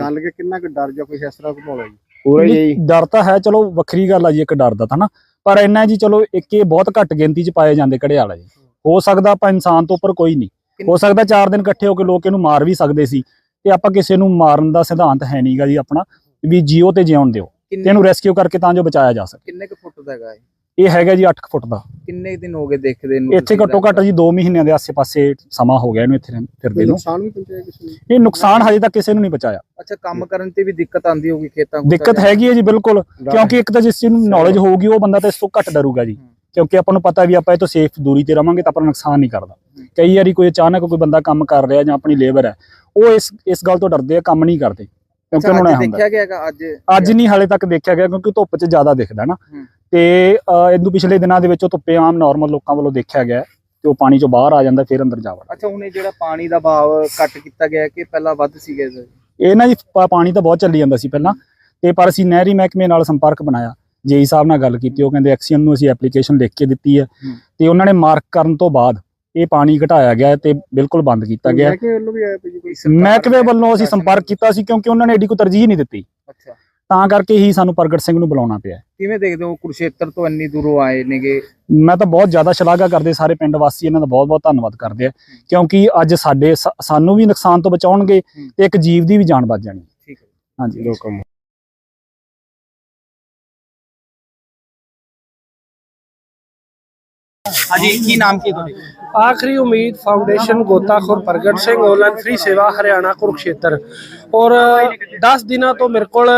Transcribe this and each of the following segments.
ਜਾਣ ਲੱਗੇ ਕਿੰਨਾ ਕੁ ਡਰ ਜਾਂ ਕੋਈ ਇਸ ਤਰ੍ਹਾਂ ਘੁਮਾਉਣਾ ਜੀ? ਪੂਰਾ ਹੀ ਨਹੀਂ, ਡਰ ਤਾਂ ਹੈ ਚਲੋ ਵੱਖਰੀ ਗੱਲ ਆ ਜੀ ਇੱਕ ਡਰ ਦਾ ਤਾਂ ਨਾ। ਪਰ ਇੰਨਾ ਜੀ ਚਲੋ ਇੱਕ ਇਹ ਬਹੁਤ ਘੱਟ ਗਿਣਤੀ 'ਚ ਪਾਏ ਜਾਂਦੇ ਘੜਿਆਲ ਜੀ। ਹੋ ਸਕਦਾ ਆਪਾਂ ਇਨਸਾਨ ਤੋਂ ਉੱਪਰ ਕੋਈ ਨਹੀਂ। ਹੋ ਸਕਦਾ ਚਾਰ ਦਿਨ ਇਕੱਠੇ ਹੋ ਕੇ ਲੋਕ ਇਹਨੂੰ ਮਾਰ ਵੀ ਸਕਦੇ ਸੀ ਤੇ ਆਪਾਂ ਕਿਸੇ ਨੂੰ ਮਾਰਨ ਦਾ ਸਿਧਾਂਤ ਹੈ ਨਹੀਂਗਾ ਜੀ ਆਪਣਾ ਵੀ ਜੀਓ ਤੇ ਜਿਉਣ ਦਿਓ। ਇਹਨੂੰ ਰੈਸਕਿਊ ਕਰਕੇ ਤਾਂ ਜੋ ਬਚਾਇਆ ਜਾ ਸਕੇ। ਕਿੰਨੇ ਕੁ ਫੁੱਟ ਦਾ ਹੈਗਾ ਇਹ? ਇਹ ਹੈਗਾ ਜੀ 8 ਫੁੱਟ ਦਾ। ਕਿੰਨੇ ਦਿਨ ਹੋ ਗਏ ਦੇਖਦੇ ਨੂੰ ਇੱਥੇ ਘੱਟੋ ਘੱਟ ਜੀ 2 ਮਹੀਨਿਆਂ ਦੇ ਆਸੇ-ਪਾਸੇ ਸਮਾਂ ਹੋ ਗਿਆ ਇਹਨੂੰ ਇੱਥੇ ਫਿਰਦੇ ਨੂੰ। ਨੁਕਸਾਨ ਵੀ ਪਹੁੰਚਾਇਆ ਕਿਸੇ ਨੂੰ? ਇਹ ਨੁਕਸਾਨ ਹਜੇ ਤੱਕ ਕਿਸੇ ਨੂੰ ਨਹੀਂ ਪਹੁੰਚਾਇਆ। ਅੱਛਾ ਕੰਮ ਕਰਨ ਤੇ ਵੀ ਦਿੱਕਤ ਆਂਦੀ ਹੋਊਗੀ ਖੇਤਾਂ ਖੂਤਾਂ ਦਿੱਕਤ? ਹੈਗੀ ਹੈ ਜੀ ਬਿਲਕੁਲ। ਕਿਉਂਕਿ ਇੱਕ ਤਾਂ ਜਿਸ ਚੀਜ਼ ਨੂੰ ਨੌਲੇਜ ਹੋਊਗੀ ਉਹ ਬੰਦਾ ਤਾਂ ਇਸ ਤੋਂ ਘੱਟ ਡਰੂਗਾ ਜੀ। ਕਿਉਂਕਿ ਆਪਾਂ ਨੂੰ ਪਤਾ ਵੀ ਆਪਾਂ ਇਹ ਤੋਂ ਸੇਫ ਦੂਰੀ ਤੇ ਰਵਾਂਗੇ ਤਾਂ ਆਪਾਂ ਨੂੰ ਨੁਕਸਾਨ ਨਹੀਂ ਕਰਦਾ। ਕਈ ਵਾਰੀ ਕੋਈ ਅਚਾਨਕ ਕੋਈ ਬੰਦਾ ਕੰਮ ਕਰ ਰਿਹਾ ਜਾਂ ਆਪਣੀ ਲੇਬਰ ਹੈ ਉਹ ਇਸ ਇਸ ਗੱਲ ਤੋਂ ਡਰਦੇ ਆ ਕੰਮ ਨਹੀਂ ਕਰਦੇ। ਕਿਉਂਕਿ ਉਹਨਾਂ ਨੂੰ ਦੇਖਿਆ ਗਿਆ ਹੈਗਾ ਅੱਜ ਅੱਜ ਨਹੀਂ ਹਾਲੇ ਤੱਕ ਦੇਖਿਆ ਗਿਆ ਕਿਉਂਕਿ ਧੁੱਪ 'ਚ ਜ਼ਿਆਦਾ ਦਿਖਦਾ ਨਾ। ਤੇ ਇਹਨੂੰ ਪਿਛਲੇ ਦਿਨਾਂ ਦੇ ਵਿੱਚ ਉਹ ਧੁੱਪੇ ਆਮ ਨਾਰਮਲ ਲੋਕਾਂ ਵੱਲੋਂ ਦੇਖਿਆ ਗਿਆ ਤੇ ਉਹ ਪਾਣੀ 'ਚੋਂ ਬਾਹਰ ਆ ਜਾਂਦਾ ਫਿਰ ਅੰਦਰ ਜਾ ਵੜਦਾ। ਅੱਛਾ ਹੁਣ ਇਹ ਜਿਹੜਾ ਪਾਣੀ ਦਾ ਭਾਵ ਘੱਟ ਕੀਤਾ ਗਿਆ ਕਿ ਪਹਿਲਾਂ ਵੱਧ ਸੀਗਾ? ਇਹ ਨਾ ਜੀ ਪਾਣੀ ਤਾਂ ਬਹੁਤ ਚੱਲੀ ਜਾਂਦਾ ਸੀ ਪਹਿਲਾਂ ਤੇ ਪਰ ਅਸੀਂ ਨਹਿਰੀ ਮਹਿਕਮੇ ਨਾਲ ਸੰਪਰਕ ਬਣਾਇਆ। ਜੇਈ ਸਾਹਿਬ ਨਾਲ ਗੱਲ ਕੀਤੀ ਉਹ ਕਹਿੰਦੇ ਐਕਸੀਅਨ ਨੂੰ ਅਸੀਂ ਐਪਲੀਕੇਸ਼ਨ ਲਿਖ ਕੇ ਦਿੱਤੀ ਹੈ। ਤੇ ਉਹਨਾਂ ਨੇ ਮਾਰਕ ਕਰਨ ਤੋਂ ਬਾਅਦ ਇਹ ਪਾਣੀ ਘਟਾਇਆ ਗਿਆ ਤੇ ਬਿਲਕੁਲ ਬੰਦ ਕੀਤਾ ਗਿਆ। ਮਹਿਕਮੇ ਵੱਲੋਂ ਅਸੀਂ ਸੰਪਰਕ ਕੀਤਾ ਸੀ ਕਿਉਂਕਿ ਉਹਨਾਂ ਨੇ ਏਡੀ ਕੋਈ ਤਰਜੀਹ ਨਹੀਂ ਦਿੱਤੀ। ਤਾਂ ਕਰਕੇ ਹੀ ਸਾਨੂੰ ਪ੍ਰਗਟ ਸਿੰਘ ਨੂੰ ਬੁਲਾਉਣਾ ਪਿਆ। ਕਿਵੇਂ ਦੇਖਦੇ ਹੋ ਕੁਰਸ਼ੇਤਰ ਤੋਂ ਇੰਨੀ ਦੂਰੋਂ ਆਏ ਨੇਗੇ? ਮੈਂ ਤਾਂ ਬਹੁਤ ਜ਼ਿਆਦਾ ਸ਼ਲਾਘਾ ਕਰਦੇ ਸਾਰੇ ਪਿੰਡ ਵਾਸੀ ਇਹਨਾਂ ਦਾ ਬਹੁਤ ਬਹੁਤ ਧੰਨਵਾਦ ਕਰਦੇ ਆ। ਕਿਉਂਕਿ ਅੱਜ ਸਾਡੇ ਸਾਨੂੰ ਵੀ ਨੁਕਸਾਨ ਤੋਂ ਬਚਾਉਣਗੇ ਤੇ ਇੱਕ ਜੀਵ ਦੀ ਵੀ ਜਾਨ ਬਚ ਜਾਣੀ। ਠੀਕ ਹੈ। ਹਾਂਜੀ। ਦੋ ਹਾਂਜੀ, ਕੀ ਨਾਮ ਕੀ ਤੁਹਾਡੇ? ਆਖਰੀ ਉਮੀਦ ਫਾਊਂਡੇਸ਼ਨ ਗੋਤਾਖੋਰ ਪ੍ਰਗਟ ਸਿੰਘ ਆਨਲਾਈਨ ਫ੍ਰੀ ਸੇਵਾ ਹਰਿਆਣਾ ਕੁਰੂਕਸ਼ੇਤਰ। ਔਰ 10 ਦਿਨਾਂ ਤੋਂ ਮੇਰੇ ਕੋਲ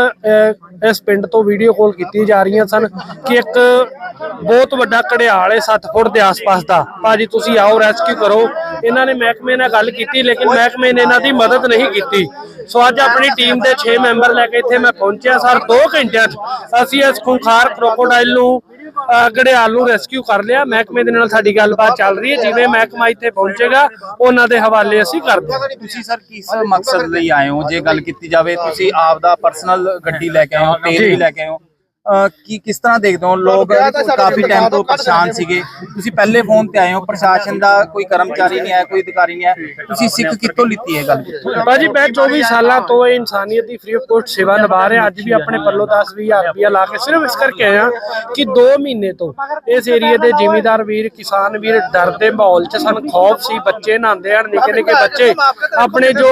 ਇਸ ਪਿੰਡ ਤੋਂ ਵੀਡੀਓ ਕਾਲ ਕੀਤੀ ਜਾ ਰਹੀਆਂ ਸਨ ਕਿ ਇੱਕ ਬਹੁਤ ਵੱਡਾ ਘੜਿਆਲ ਹੈ 7 ਫੁੱਟ ਦੇ ਆਸ-ਪਾਸ ਦਾ। ਭਾਜੀ, ਤੁਸੀਂ ਆਓ ਰੈਸਕਿਊ ਕਰੋ। ਇਹਨਾਂ ਨੇ ਮਹਿਕਮੇ ਨਾਲ ਗੱਲ ਕੀਤੀ, ਲੇਕਿਨ ਮਹਿਕਮੇ ਨੇ ਇਹਨਾਂ ਦੀ ਮਦਦ ਨਹੀਂ ਕੀਤੀ। ਸੋ ਅੱਜ ਆਪਣੀ ਟੀਮ ਦੇ 6 ਮੈਂਬਰ ਲੈ ਕੇ ਇੱਥੇ ਮੈਂ ਪਹੁੰਚਿਆ, ਸਰ 2 ਘੰਟਿਆਂ 'ਚ ਅਸੀਂ ਇਸ ਖੁੰਖਾਰ ਕ੍ਰੋਕੋਡਾਈਲ ਨੂੰ ਅਹ ਨੂੰ ਰੈਸਕਿਊ ਕਰ ਲਿਆ, ਮਹਿਕਮੇ ਦੇ ਨਾਲ ਸਾਡੀ ਗੱਲਬਾਤ ਚੱਲ ਰਹੀ ਹੈ, ਜਿਵੇਂ ਮਹਿਕਮਾ ਇੱਥੇ ਪਹੁੰਚੇਗਾ, ਉਹਨਾਂ ਦੇ ਹਵਾਲੇ ਅਸੀਂ ਕਰ ਦਿਆਂਗੇ ਤੁਸੀਂ ਸਰ ਕਿਸ ਮਕਸਦ ਲਈ ਆਏ ਹੋ? ਜੇ ਗੱਲ ਕੀਤੀ ਜਾਵੇ, ਤੁਸੀਂ ਆਪ ਦਾ ਪਰਸਨਲ ਗੱਡੀ ਲੈ ਕੇ ਆਏ ਹੋ, ਤੇਲ ਵੀ ਲੈ ਕੇ ਆਏ ਹੋ। ਕੀ ਕਿਸ ਤਰ੍ਹਾਂ ਦੇਖਦੇ ਹੋ? ਲੋਕ ਕਾਫੀ ਟਾਈਮ ਤੋਂ ਪਰੇਸ਼ਾਨ ਸੀਗੇ। ਤੁਸੀਂ ਪਹਿਲੇ ਫੋਨ ਤੇ ਆਏ ਹੋ ਪ੍ਰਸ਼ਾਸਨ ਦਾ ਕੋਈ ਕਰਮਚਾਰੀ ਨਹੀਂ ਆਇਆ ਕੋਈ ਅਧਿਕਾਰੀ ਨਹੀਂ ਆਇਆ। ਤੁਸੀਂ ਸਿੱਖ ਕਿੱਥੋਂ ਲਿੱਤੀ ਹੈ ਗੱਲ? ਭਾਜੀ ਮੈਂ 24 ਸਾਲਾਂ ਤੋਂ ਇਹ ਇਨਸਾਨੀਅਤ ਦੀ ਫ੍ਰੀ ਆਫ ਕੋਸਟ ਸੇਵਾ ਨਿਭਾ ਰਿਹਾ। ਅੱਜ ਵੀ ਆਪਣੇ ਪੱਲੋਂ 10 20000 ਰੁਪਇਆ ਲਾ ਕੇ ਸਿਰਫ ਇਸ ਕਰਕੇ ਆਇਆ ਕਿ 2 ਮਹੀਨੇ ਤੋਂ ਇਸ ਏਰੀਏ ਦੇ ਜ਼ਿਮੀਂਦਾਰ ਵੀਰ ਕਿਸਾਨ ਵੀਰ ਡਰ ਦੇ ਮਾਹੌਲ 'ਚ ਸਨ। ਖੌਫ ਸੀ ਬੱਚੇ ਨਹਾਉਂਦੇ ਹਨ ਨਿੱਕੇ ਨਿੱਕੇ ਬੱਚੇ। ਆਪਣੇ ਜੋ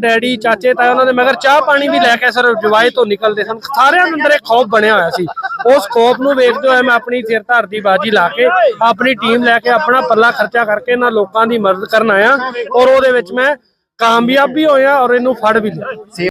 ਡੈਡੀ, ਚਾਚੇ, ਤਾਏ ਉਹਨਾਂ ਦੇ ਮਗਰ ਚਾਹ ਪਾਣੀ ਵੀ ਲੈ ਕੇ ਸਰ ਜਵਾਈ ਤੋਂ ਨਿਕਲਦੇ ਸਨ। ਸਾਰਿਆਂ ਦੇ ਅੰਦਰ ਇੱਕ ਖੌਫ ਬਣਿਆ ਹੋਇਆ ਸੀ। ਉਸ ਖੌਫ ਨੂੰ ਵੇਖਦੇ ਹੋਏ ਮੈਂ ਆਪਣੀ ਸਿਰ ਧਾਰ ਦੀ ਬਾਜੀ ਲਾ ਕੇ ਆਪਣੀ ਟੀਮ ਲੈ ਕੇ ਆਪਣਾ ਪੱਲਾ ਖਰਚਾ ਕਰਕੇ ਇਹਨਾਂ ਲੋਕਾਂ ਦੀ ਮਦਦ ਕਰਨ ਆਇਆ ਔਰ ਉਹਦੇ ਵਿੱਚ ਮੈਂ ਕਾਮਯਾਬ ਵੀ ਹੋਇਆ ਔਰ ਇਹਨੂੰ ਫੜ ਵੀ ਲਿਆ।